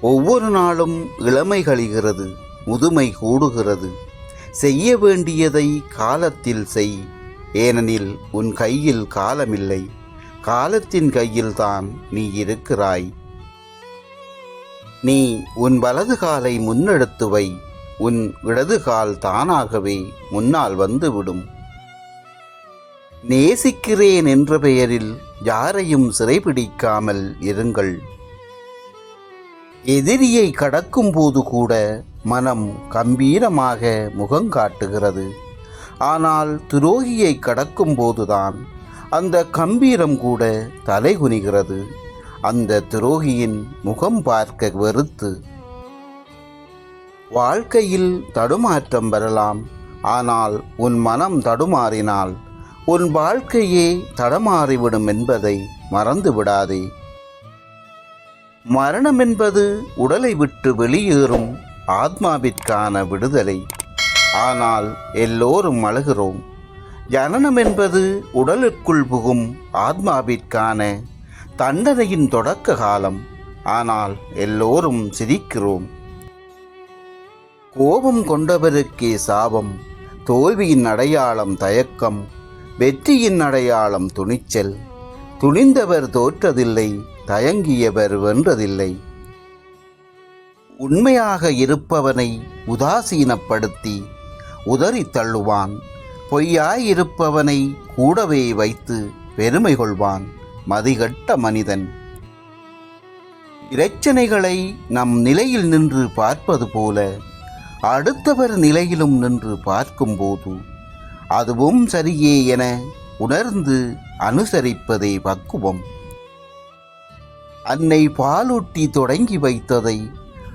ஒவ்வொரு நாளும் இளமை கழிகிறது முதுமை கூடுகிறது. செய்ய வேண்டியதை காலத்தில் செய் ஏனெனில் உன் கையில் காலமில்லை. காலத்தின் கையில்தான் நீ இருக்கிறாய். நீ உன் வலது காலை முன்னெடுத்து வை உன் இடது கால் தானாகவே முன்னால் வந்துவிடும். நேசிக்கிறேன் என்ற பெயரில் யாரையும் சிறைபிடிக்காமல் இருங்கள். எதிரியை கடக்கும் போது கூட மனம் கம்பீரமாக முகங்காட்டுகிறது ஆனால் துரோகியை கடக்கும் போதுதான் அந்த கம்பீரம் கூட தலைகுனிகிறது. அந்த துரோகியின் முகம் பார்க்க வெறுத்து. வாழ்க்கையில் தடுமாற்றம் வரலாம். ஆனால் உன் மனம் தடுமாறினால் உன் வாழ்க்கையே தடமாறிவிடும் என்பதை மறந்து விடாதே மரணம் என்பது உடலை விட்டு வெளியேறும் ஆத்மாவிற்கான விடுதலை. ஆனால் எல்லோரும் அழுகிறோம் ஜனனம் என்பது உடலுக்குள் புகும் ஆத்மாவிற்கான தண்டனையின் தொடக்க காலம். ஆனால் எல்லோரும் சிரிக்கிறோம். கோபம் கொண்டவருக்கே சாபம் தோல்வியின் அடையாளம் தயக்கம் வெற்றியின் அடையாளம் துணிச்சல். துணிந்தவர் தோற்றதில்லை தயங்கியவர் வென்றதில்லை. உண்மையாக இருப்பவனை உதாசீனப்படுத்தி உதறி தள்ளுவான். பொய்யாயிருப்பவனை கூடவே வைத்து பெருமை கொள்வான் மதிகட்ட மனிதன். பிரச்சனைகளை நம் நிலையில் நின்று பார்ப்பது போல அடுத்தவர் நிலையிலும் நின்று பார்க்கும்போது அதுவும் சரியே என உணர்ந்து அனுசரிப்பதே பக்குவம் அன்னை பாலூட்டி தொடங்கி வைத்ததை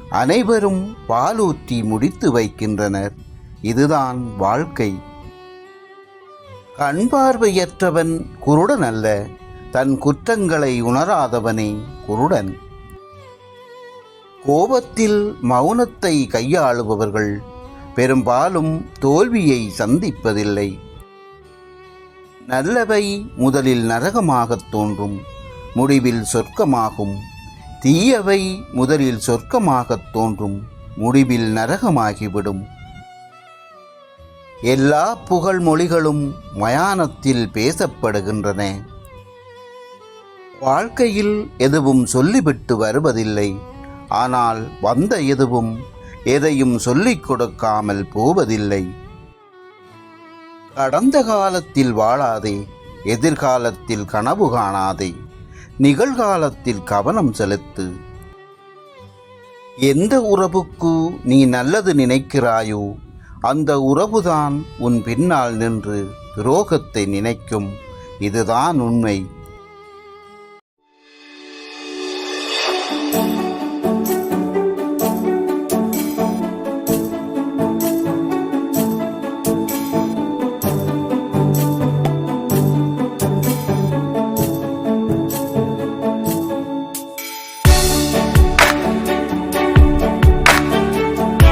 அனைவரும் பாலூற்றி முடித்து வைக்கின்றனர். இதுதான் வாழ்க்கை. கண் பார்வையற்றவன் குருடன் அல்ல தன் குற்றங்களை உணராதவனே குருடன். கோபத்தில் மௌனத்தை கையாளுபவர்கள் பெரும்பாலும் தோல்வியை சந்திப்பதில்லை. நல்லவை முதலில் நரகமாகத் தோன்றும் முடிவில் சொர்க்கமாகும். தீயவை முதலில் சொர்க்கமாகத் தோன்றும் முடிவில் நரகமாகிவிடும். எல்லா புகழ் மொழிகளும் மயானத்தில் பேசப்படுகின்றன. வாழ்க்கையில் எதுவும் சொல்லிவிட்டு வருவதில்லை. ஆனால் வந்த எதுவும் எதையும் சொல்லிக் கொடுக்காமல் போவதில்லை. கடந்த காலத்தில் வாழாதே எதிர்காலத்தில் கனவு காணாதே நிகழ்காலத்தில் கவனம் செலுத்து. எந்த உறவுக்கு நீ நல்லது நினைக்கிறாயோ அந்த உறவுதான் உன் பின்னால் நின்று துரோகத்தை நினைக்கும். இதுதான் உண்மை.